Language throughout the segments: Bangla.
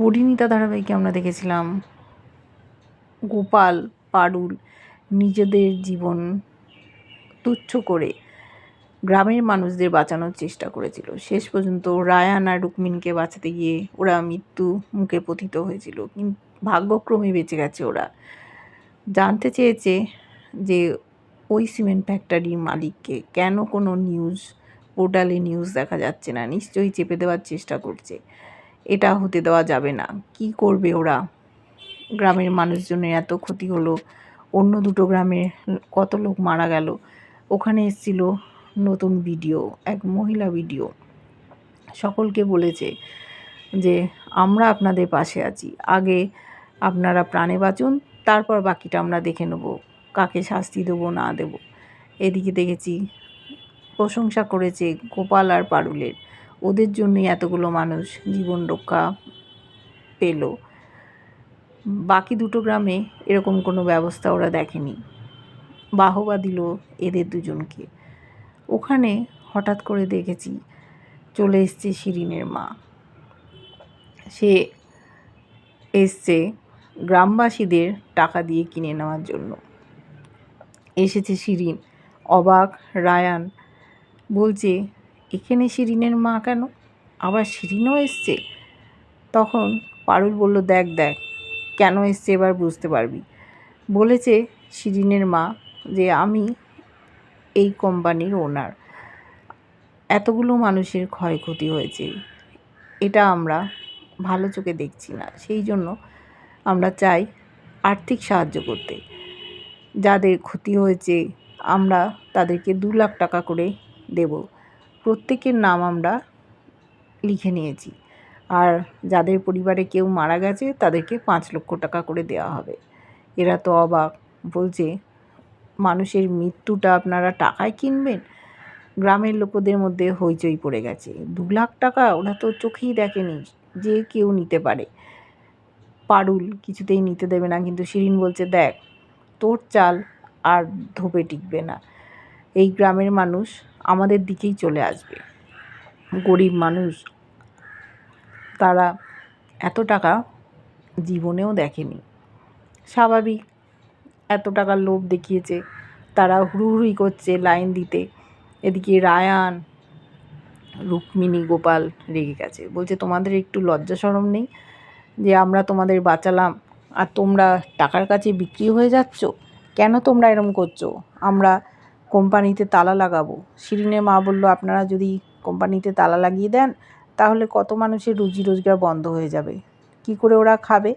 পরিণীতা ধারাবাহিকে আমরা দেখেছিলাম। গোপাল পারুল নিজেদের জীবন তুচ্ছ করে গ্রামের মানুষদের বাঁচানোর চেষ্টা করেছিল। শেষ পর্যন্ত রায়ান আর রুক্মিণীকে বাঁচাতে গিয়ে ওরা মৃত্যু মুখে পতিত হয়েছিল। কিন্তু ভাগ্যক্রমে বেঁচে গেছে ওরা। জানতে চেয়েছে যে ওই সিমেন্ট ফ্যাক্টরির মালিককে কেন কোনো নিউজ, পোর্টালে নিউজ দেখা যাচ্ছে না। নিশ্চয়ই চেপে দেওয়ার চেষ্টা করছে। এটা হতে দেওয়া যাবে না। কি করবে ওরা? গ্রামের মানুষজনের এত ক্ষতি হলো। অন্য দুটো গ্রামের কত লোক মারা গেল। ওখানে এসেছিল নতুন ভিডিও, এক মহিলা ভিডিও। সকলকে বলেছে যে, আমরা আপনাদের পাশে আছি। আগে আপনারা প্রাণে বাঁচুন, তারপর বাকিটা আমরা দেখে নেব। কাকে শাস্তি দেবো, না দেবো? এদিকে দেখেছি প্রশংসা করেছে গোপাল আর পারুলের। ওদের জন্যই এতগুলো মানুষ জীবন রক্ষা পেল। বাকি দুটো গ্রামে এরকম কোনো ব্যবস্থা ওরা দেখেনি। বাহবা দিল এদের দুজনকে। ওখানে হঠাৎ করে দেখেছি, চলে এসছে শিরিনের মা। সে এসছে গ্রামবাসীদের টাকা দিয়ে কিনে নেওয়ার জন্য। এসেছে শিরিন, অবাক, রায়ান, বলছে এখানে শিরিনের মা কেন? আবার শিরিনও এসছে? তখন পারুল বলল, দেখ দেখ, কেন এসছে এবার বুঝতে পারবি। বলেছে শিরিনের মা যে, আমি এই কোম্পানির ওনার এতগুলো মানুষের ক্ষয়ক্ষতি হয়েছে। এটা আমরা ভালো চোখে দেখছি না। সেই জন্য আমরা চাই আর্থিক সাহায্য করতে। যাদের ক্ষতি হয়েছে, আমরা তাদেরকে দু লাখ টাকা করে দেব। প্রত্যেকের নাম আমরা লিখে নিয়েছি। আর যাদের পরিবারে কেউ মারা গেছে, তাদেরকে পাঁচ লক্ষ টাকা করে দেওয়া হবে। এরা তো অবাক। বলছে, মানুষের মৃত্যুটা আপনারা টাকায় কিনবেন? গ্রামের লোকদের মধ্যে হইচই পড়ে গেছে। দু লাখ টাকা ওরা তো চোখেই দেখেনি যে কেউ নিতে পারে। পারুল কিছুতেই নিতে দেবে না, কিন্তু শিরিন বলছে, দেখ, তোর চাল আর ধোপে টিকবে না। এই গ্রামের মানুষ আমাদের দিকেই চলে আসবে। গরিব মানুষ, তারা এত টাকা জীবনেও দেখেনি। স্বাভাবিক, এত টাকার লোভ দেখিয়েছে, তারা হুড়ুহুড়ি করছে লাইন দিতে। এদিকে রায়ান, রুক্মিণী, গোপাল রেগে গেছে। বলছে, তোমাদের একটু লজ্জা সরম নেই যে আমরা তোমাদের বাঁচালাম আর তোমরা টাকার কাছে বিক্রি হয়ে যাচ্ছ? কেন তোমরা এরম করছ? আমরা কোম্পানিতে তালা লাগাবো। শিরিনের মা বলল, আপনারা যদি কোম্পানিতে তালা লাগিয়ে দেন, তাহলে কত মানুষের রুজি রোজগার বন্ধ হয়ে যাবে। কি করে ওরা খাবে?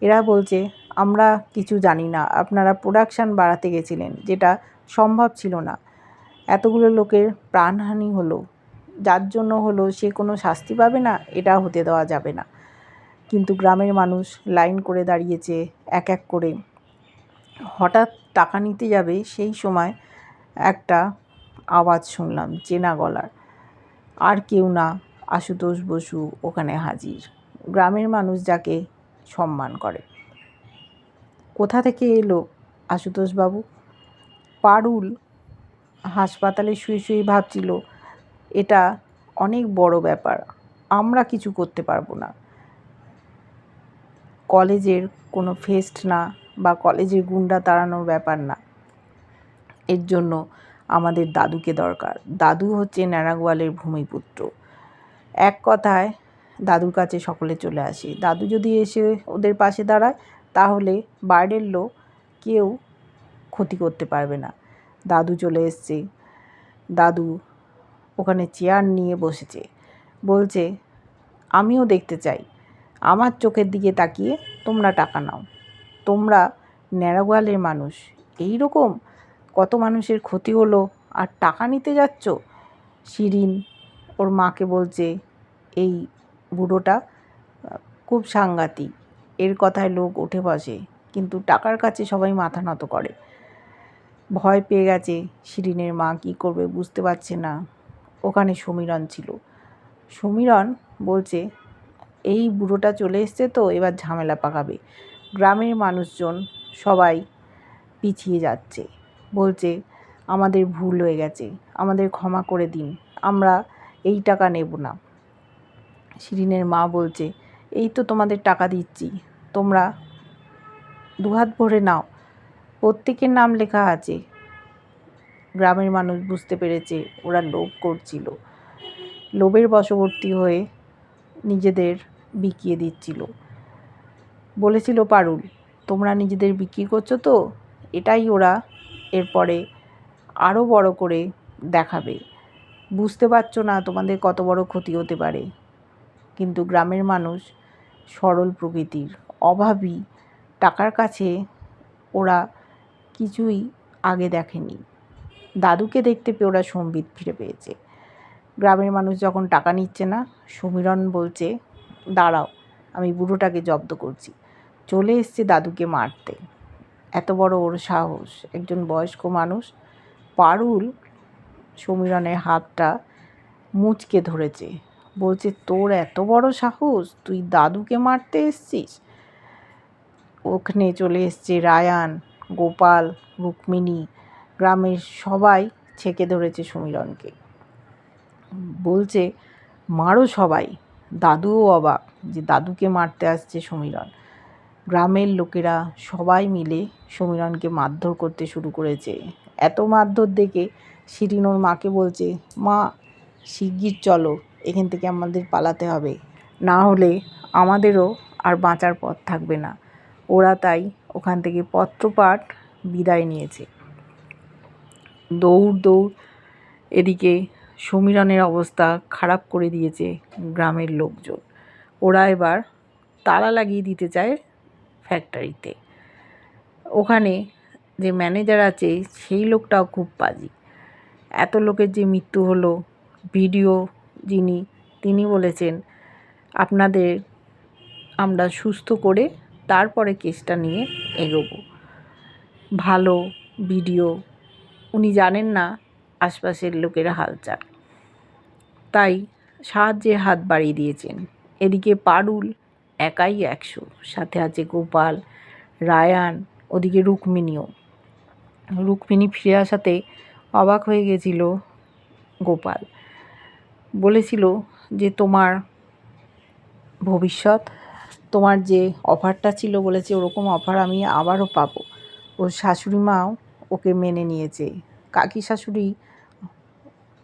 এরা বলছে, আমরা কিছু জানি না। আপনারা প্রোডাকশান বাড়াতে গেছিলেন, যেটা সম্ভব ছিল না। এতগুলো লোকের প্রাণহানি হলো। যার জন্য হলো সে কোনো শাস্তি পাবে না, এটা হতে দেওয়া যাবে না। কিন্তু গ্রামের মানুষ লাইন করে দাঁড়িয়েছে, এক এক করে। হঠাৎ টাকা নিতে যাবে সেই সময় একটা আওয়াজ শুনলাম, চেনা গলার। আর কেউ না, আশুতোষ বসু ওখানে হাজির। গ্রামের মানুষ যাকে সম্মান করে। কোথা থেকে এলো আশুতোষবাবু? পারুল হাসপাতালে শুয়ে শুয়ে ভাবছিল, এটা অনেক বড় ব্যাপার, আমরা কিছু করতে পারব না। কলেজের কোনো ফেস্ট না বা কলেজের গুন্ডা তাড়ানোর ব্যাপার না। এর জন্য আমাদের দাদুকে দরকার। দাদু হচ্ছে ন্যাড়াগোয়ালের ভূমিপুত্র। এক কথায় দাদুর কাছে সকলে চলে আসে। দাদু যদি এসে ওদের পাশে দাঁড়ায়, তাহলে বাইরের লোক কেউ ক্ষতি করতে পারবে না। দাদু চলে এসছে। দাদু ওখানে চেয়ার নিয়ে বসেছে। বলছে, আমিও দেখতে চাই। আমার চোখের দিকে তাকিয়ে তোমরা টাকা নাও। তোমরা ন্যাড়াগোয়ালের মানুষ। এই রকম কত মানুষের ক্ষতি হলো আর টাকা নিতে যাচ্ছ? শিরিন ওর মাকে বলছে, এই বুড়োটা, খুব সাংঘাতিক। এর কথায় লোক উঠে বসে, কিন্তু টাকার কাছে সবাই মাথা নত করে। ভয় পেয়ে গেছে শিরিনের মা, কী করবে বুঝতে পারছে না। ওখানে সমীরণ ছিল। সমীরণ বলছে, এই বুড়োটা চলে এসছে তো, এবার ঝামেলা পাকাবে। গ্রামের মানুষজন সবাই পিছিয়ে যাচ্ছে। বলছে, আমাদের ভুল হয়ে গেছে, আমাদের ক্ষমা করে দিন, আমরা এই টাকা নেব না। শিরিনের মা বলছে, এই তো তোমাদের টাকা দিচ্ছি, তোমরা দুহাত ভরে নাও, প্রত্যেকের নাম লেখা আছে। গ্রামের মানুষ বুঝতে পেরেছে, ওরা লোভ করছিল। লোভের বশবর্তী হয়ে নিজেদের বিকিয়ে দিচ্ছিল। বলেছিল পারুল, তোমরা নিজেদের বিক্রি করছ তো, এটাই ওরা এরপরে আরও বড় করে দেখাবে। বুঝতে পারছ না তোমাদের কত বড় ক্ষতি হতে পারে। কিন্তু গ্রামের মানুষ সরল প্রকৃতির অভাবী, টাকার কাছে ওরা কিছুই আগে দেখেনি। দাদুকে দেখতে পেয়ে ওরা সম্বিত ফিরে পেয়েছে। গ্রামের মানুষ যখন টাকা নিচ্ছে না, সমীরণ বলছে, দাঁড়াও, আমি বুড়োটাকে জব্দ করছি। চলে এসছে দাদুকে মারতে। এত বড় ওর সাহস। একজন বয়স্ক মানুষ। পারুল সমীরণের হাতটা মুচকে ধরেছে। বলছে, তোর এত বড় সাহস? তুই দাদুকে মারতে এসছিস? ওখানে চলে এসছে রায়ান, গোপাল, রুক্মিণী, গ্রামের সবাই ছেঁকে ধরেছে সমীরণকে। বলছে, মারো সবাই। দাদুও অবাক যে দাদুকে মারতে আসছে সমীরণ। গ্রামের লোকেরা সবাই মিলে সমীরণকে মারধর করতে শুরু করেছে। এত মারধর দেখে শিরিন ওর মাকে বলছে, মা, শিগগির চলো, এখান থেকে আমাদের পালাতে হবে। না হলে আমাদেরও আর বাঁচার পথ থাকবে না। ওরা তাই ওখান থেকে পত্রপাঠ বিদায় নিয়েছে। দৌড় দৌড় এদিকে সমীরণের অবস্থা খারাপ করে দিয়েছে গ্রামের লোকজন। ওরা এবার তালা লাগিয়ে দিতে চায় ফ্যাক্টরিতে ওখানে যে ম্যানেজার আছে, সেই লোকটাও খুব বাজি। এত লোকের যে মৃত্যু হলো ভিডিও যিনি, তিনি বলেছেন, আপনাদের আমরা সুস্থ করে তারপরে কেসটা নিয়ে এগোবো। ভালো ভিডিও উনি জানেন না আশপাশের লোকের হালচাল। তাই সাহায্যের হাত বাড়িয়ে দিয়েছেন। এদিকে পারুল একাই একশো। সাথে আছে গোপাল, রায়ান, ওদিকে রুক্মিণীও। রুক্মিণী ফিরে আসাতে অবাক হয়ে গেছিল গোপাল। বলেছিল যে, তোমার ভবিষ্যৎ, তোমার যে অফারটা ছিল, বলেছে, ওরকম অফার আমি আবারও পাবো। ওর শাশুড়ি মাও ওকে মেনে নিয়েছে। কাকি শাশুড়ি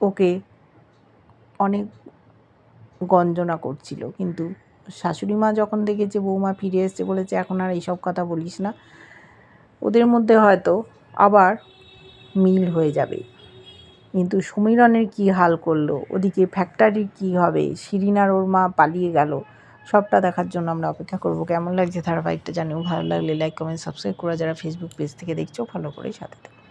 ওকে অনেক গঞ্জনা করছিল, কিন্তু শাশুড়ি মা যখন দেখেছে, বৌমা ফিরে এসছে বলেছে, এখন আর এইসব কথা বলিস না। ওদের মধ্যে হয়তো আবার মিল হয়ে যাবে। কিন্তু সমীরণের কী হাল করল? ওদিকে ফ্যাক্টরির কী হবে? শিরিনার ওর মা পালিয়ে গেল। সবটা দেখার জন্য আমরা অপেক্ষা করব। কেমন লাগছে ধারাবাহিকটা জানিও? ভালো লাগলে লাইক কমেন্ট সাবস্ক্রাইব করে যারা ফেসবুক পেজ থেকে দেখছ ফলো করে সাথে থাকো।